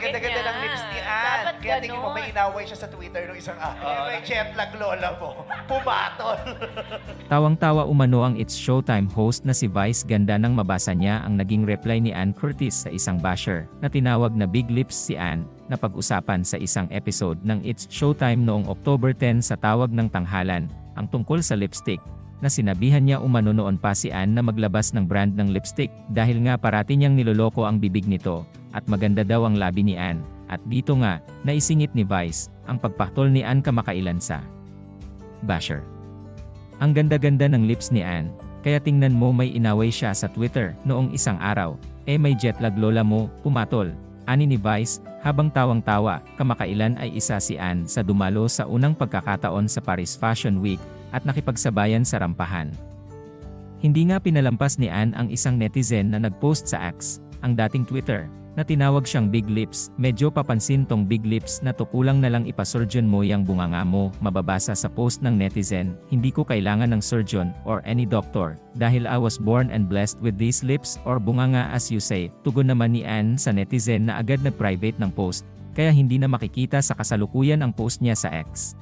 Ang ganda-ganda ng lips ni Anne. Dapat Kaya tingin mo, may inaway siya sa Twitter nung isang araw. may jet lag lola mo. Pumatol. Tawang-tawa umano ang It's Showtime host na si Vice ganda nang mabasa niya ang naging reply ni Ann Curtis sa isang basher na tinawag na Big Lips si Ann na pag-usapan sa isang episode ng It's Showtime noong October 10 sa tawag ng tanghalan, ang tungkol sa lipstick, na sinabihan niya umano noon pa si Ann na maglabas ng brand ng lipstick dahil nga parati niyang niloloko ang bibig nito at maganda daw ang labi ni Ann. At dito nga, naisingit ni Vice, ang pagpaktol ni Ann kamakailan sa basher. Ang ganda-ganda ng lips ni Ann, kaya tingnan mo may inaway siya sa Twitter noong isang araw, eh may jet lag lola mo, pumatol. Ani ni Vice, habang tawang-tawa, kamakailan ay isa si Ann sa dumalo sa unang pagkakataon sa Paris Fashion Week at nakipagsabayan sa rampahan. Hindi nga pinalampas ni Ann ang isang netizen na nagpost sa X, ang dating Twitter, na tinawag siyang Big Lips. Medyo papansin tong Big Lips na to kulang na lang ipasurgeon mo yang bunganga mo, mababasa sa post ng netizen, hindi ko kailangan ng surgeon or any doctor, dahil I was born and blessed with these lips or bunganga as you say. Tugon naman ni Ann sa netizen na agad nag-private ng post, kaya hindi na makikita sa kasalukuyan ang post niya sa X.